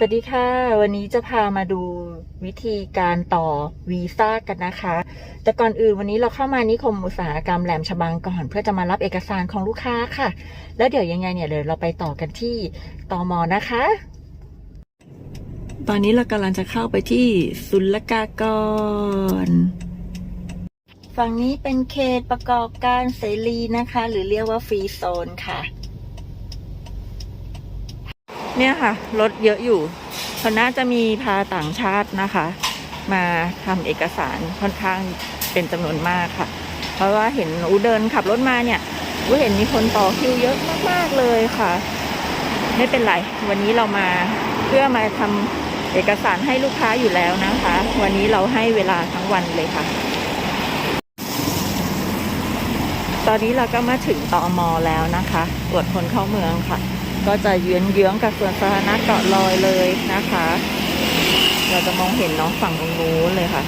สวัสดีค่ะ วันนี้จะพามาดูวิธีการต่อวีซ่ากันนะคะ แต่ก่อนอื่นวันนี้เราเข้ามานิคมอุตสาหกรรมแหลมฉบังก่อนเพื่อจะมารับเอกสารของลูกค้าค่ะ แล้วเดี๋ยวยังไงเนี่ยเดี๋ยวเราไปต่อกันที่ตอมอนะคะ ตอนนี้เรากำลังจะเข้าไปที่ศุลกากร ฝั่งนี้เป็นเขตประกอบการเสรีนะคะ หรือเรียกว่าฟรีโซนค่ะ เนี่ยค่ะ รถเยอะอยู่เขาน่าจะมีพาต่างชาตินะคะ มาทำเอกสารค่อนข้างเป็นจำนวนมากค่ะ เพราะว่าเห็นอูเดินขับรถมาเนี่ยอูเห็นมีคนต่อคิวเยอะมากๆเลยค่ะ ไม่เป็นไร วันนี้เรามาเพื่อมาทำเอกสารให้ลูกค้าอยู่แล้วนะคะ วันนี้เราให้เวลาทั้งวันเลยค่ะ ตอนนี้เราก็มาถึงตอมอแล้วนะคะตรวจคนเข้าเมืองค่ะ ก็จะเยื้องเยื้องๆกับส่วนสาธารณะเกาะลอยเลยนะคะ เราจะมองเห็นน้องฝั่งตรงนู้นเลยค่ะ